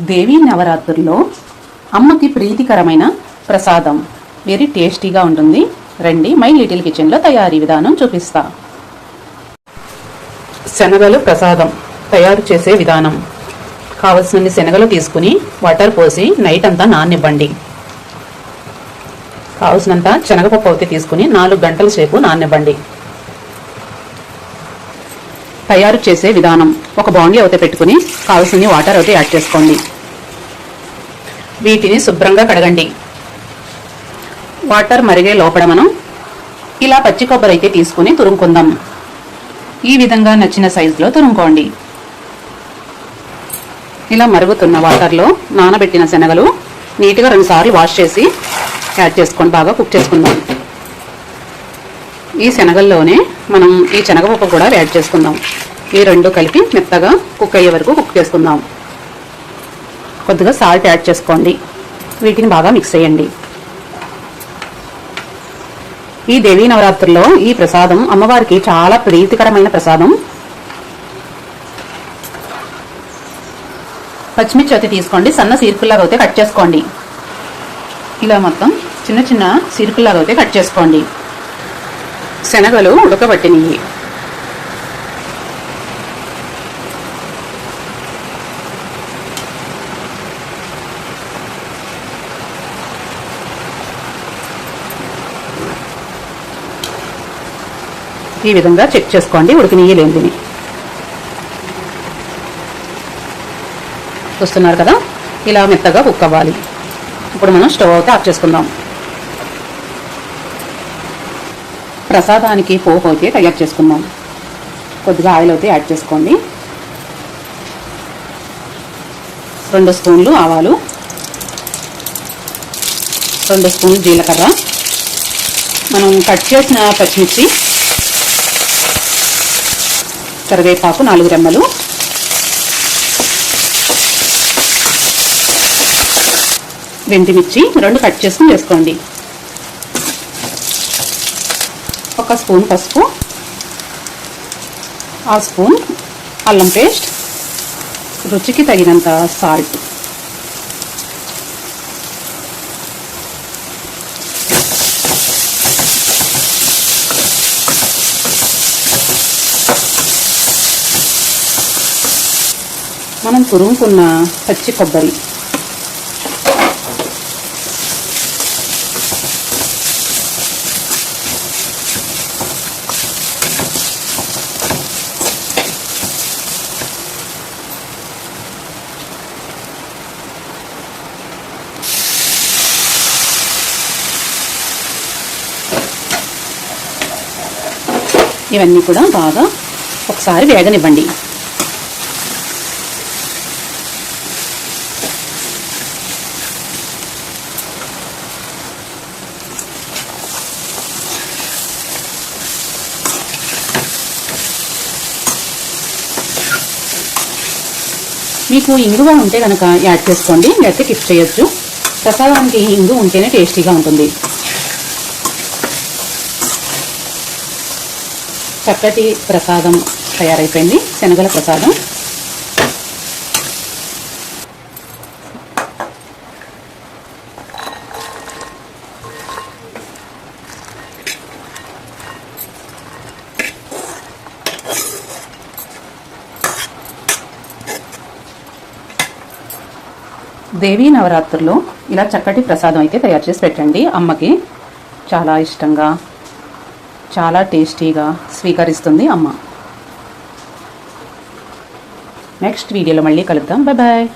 దేవీ నవరాత్రుల్లో అమ్మకి ప్రీతికరమైన ప్రసాదం. వెరీ టేస్టీగా ఉంటుంది. రండి మై లిటిల్ కిచెన్లో తయారీ విధానం చూపిస్తా. శనగలు ప్రసాదం తయారు చేసే విధానం. కావలసినన్ని శనగలు తీసుకుని వాటర్ పోసి నైట్ అంతా నాననివ్వండి. కావలసినంత శనగపప్పు అయితే తీసుకుని నాలుగు గంటల సేపు నాననివ్వండి. తయారు చేసే విధానం. ఒక బాండ్లీ అయితే పెట్టుకుని కావలసిన వాటర్ అయితే యాడ్ చేసుకోండి. వీటిని శుభ్రంగా కడగండి. వాటర్ మరిగే లోపల మనం ఇలా పచ్చి కొబ్బరి అయితే తీసుకుని తురుముకుందాం. ఈ విధంగా నచ్చిన సైజులో తురుముకోండి. ఇలా మరుగుతున్న వాటర్లో నానబెట్టిన శనగలు నీట్గా రెండుసార్లు వాష్ చేసి యాడ్ చేసుకొని బాగా కుక్ చేసుకుందాం. ఈ శనగల్లోనే మనం ఈ శనగపప్పు కూడా యాడ్ చేసుకుందాం. ఈ రెండు కలిపి మెత్తగా కుక్ అయ్యే వరకు కుక్ చేసుకుందాం. కొద్దిగా సాల్ట్ యాడ్ చేసుకోండి. వీటిని బాగా మిక్స్ చేయండి. ఈ దేవీ నవరాత్రుల్లో ఈ ప్రసాదం అమ్మవారికి చాలా ప్రీతికరమైన ప్రసాదం. పచ్చిమిర్చి అయితే తీసుకోండి. సన్న సీర్కుల్లాగా అయితే కట్ చేసుకోండి. ఇలా మొత్తం చిన్న చిన్న సీర్కుల్లాగా అయితే కట్ చేసుకోండి. శనగలు ఉడకబట్టినవి ఈ విధంగా చెక్ చేసుకోండి ఉడికినీయలేందిని చూస్తున్నారు కదా? ఇలా మెత్తగా కుక్ అవ్వాలి. ఇప్పుడు మనం స్టవ్ అయితే ఆఫ్ చేసుకుందాం. ప్రసాదానికి పోపు అయితే తయారు చేసుకుందాం. కొద్దిగా ఆయిల్ అయితే యాడ్ చేసుకోండి. రెండు స్పూన్లు ఆవాలు. రెండు స్పూన్లు జీలకర్ర. మనం కట్ చేసిన పచ్చిమిర్చి కరివేపాకు నాలుగు రెమ్మలు. వెండిమిర్చి రెండు కట్ చేసుకుని వేసుకోండి. ఒక స్పూన్ పసుపు ఆ స్పూన్ అల్లం పేస్ట్. రుచికి తగినంత సాల్ట్. మనం తురుముకున్న పచ్చి కొబ్బరి. ఇవన్నీ కూడా బాగా ఒకసారి వేగనివ్వండి. మీకు ఇంగువ ఉంటే కనుక యాడ్ చేసుకోండి లేకపోతే కిప్ చేయొచ్చు. ప్రసాదానికి ఇంగు ఉంటేనే టేస్టీగా ఉంటుంది. చక్కటి ప్రసాదం తయారైపోయింది శనగల ప్రసాదం. దేవీ నవరాత్రుల్లో ఇలా చక్కటి ప్రసాదం అయితే తయారు చేసి పెట్టండి. అమ్మకి చాలా ఇష్టంగా చాలా టేస్టీగా స్వీకరిస్తుంది అమ్మ. నెక్స్ట్ వీడియోలో మళ్ళీ కలుద్దాం. Bye bye